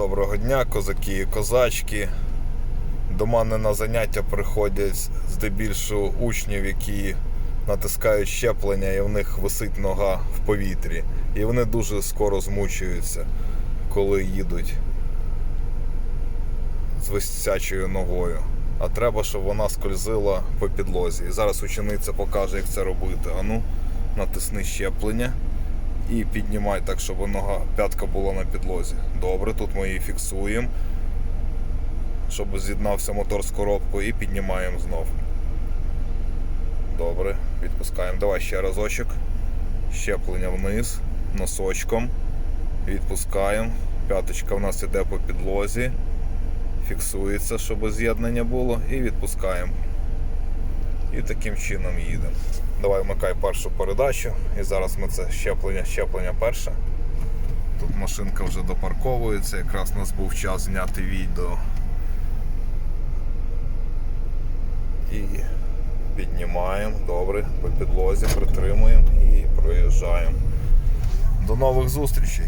Доброго дня, козаки і козачки. До мене на заняття приходять здебільшого учнів, які натискають щеплення, і в них висить нога в повітрі. І вони дуже скоро змучуються, коли їдуть з висячою ногою. А треба, щоб вона скользила по підлозі. І зараз учениця покаже, як це робити. Ану, натисни щеплення і піднімай так, щоб нога п'ятка була на підлозі. Добре, тут ми її фіксуємо, щоб з'єднався мотор з коробкою і піднімаємо знов. Добре, відпускаємо. Давай ще разочок. Щеплення вниз, носочком. Відпускаємо. П'яточка в нас іде по підлозі. Фіксується, щоб з'єднання було, і відпускаємо. І таким чином їдемо. Давай вмикай першу передачу. І зараз ми це щеплення, щеплення перше. Тут машинка вже допарковується, якраз у нас був час зняти відео. І піднімаємо, добре, по підлозі притримуємо і проїжджаємо. До нових зустрічей!